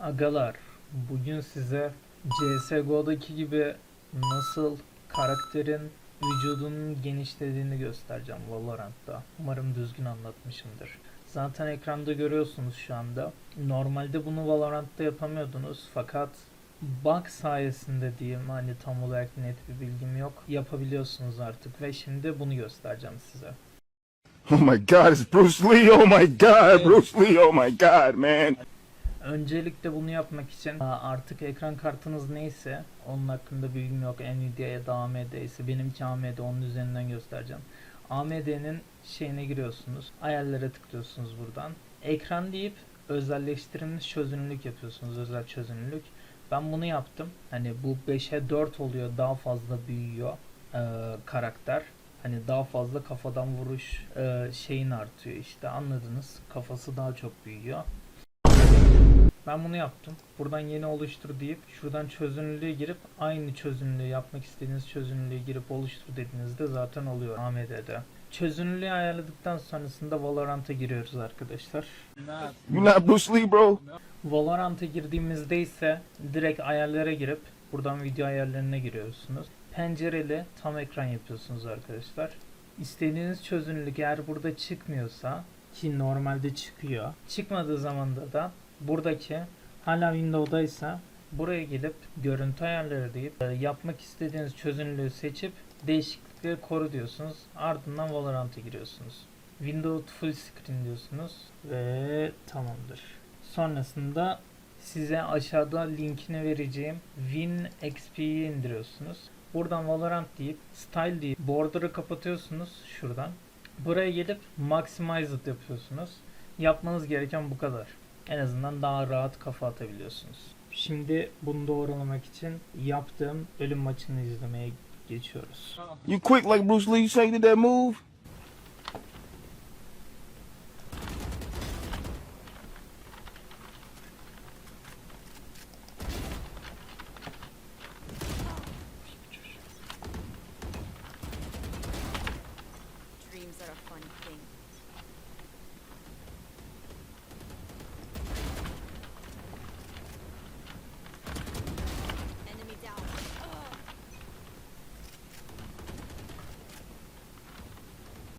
Agalar, bugün size CSGO'daki gibi nasıl karakterin vücudunun genişlediğini göstereceğim Valorant'ta. Umarım düzgün anlatmışımdır. Zaten ekranda görüyorsunuz şu anda. Normalde bunu Valorant'ta yapamıyordunuz fakat bug sayesinde diyeyim hani tam olarak net bir bilgim yok. Yapabiliyorsunuz artık ve şimdi bunu göstereceğim size. Oh my god, it's Bruce Lee. Oh my god, Bruce Lee. Oh my god, man. Öncelikle bunu yapmak için artık ekran kartınız neyse onun hakkında bilgim yok. Nvidia ya da AMD ise benimki AMD onun üzerinden göstereceğim. AMD'nin şeyine giriyorsunuz. Ayarlara tıklıyorsunuz buradan. Ekran deyip özelleştirilmiş çözünürlük yapıyorsunuz. Özel çözünürlük. Ben bunu yaptım. Hani bu 5'e 4 oluyor. Daha fazla büyüyor ee, karakter. Hani daha fazla kafadan vuruş e, şeyin artıyor işte anladınız. Kafası daha çok büyüyor. Ben bunu yaptım. Buradan yeni oluştur deyip şuradan çözünürlüğe girip aynı çözünürlüğü yapmak istediğiniz çözünürlüğe girip oluştur dediğinizde zaten oluyor AMD'de. Çözünürlüğü ayarladıktan sonrasında Valorant'a giriyoruz arkadaşlar. You not Bruce Lee, bro? Valorant'a girdiğimizde ise direkt ayarlara girip buradan video ayarlarına giriyorsunuz. Pencereli tam ekran yapıyorsunuz arkadaşlar. İstediğiniz çözünürlük eğer burada çıkmıyorsa ki normalde çıkıyor. Çıkmadığı zamanda da buradaki hala Windows'daysa buraya gelip görüntü ayarları deyip e, yapmak istediğiniz çözünürlüğü seçip değişiklikleri koru diyorsunuz. Ardından Valorant'a giriyorsunuz. Windows full screen diyorsunuz ve tamamdır. Sonrasında size aşağıda linkini vereceğim WinXP'yi indiriyorsunuz. Buradan Valorant deyip Style deyip border'ı kapatıyorsunuz şuradan. Buraya gelip Maximized yapıyorsunuz. Yapmanız gereken bu kadar. En azından daha rahat kafa atabiliyorsunuz. Şimdi bunu doğrulamak için yaptığım ölüm maçını izlemeye geçiyoruz. You quick like Bruce Lee. You say that move?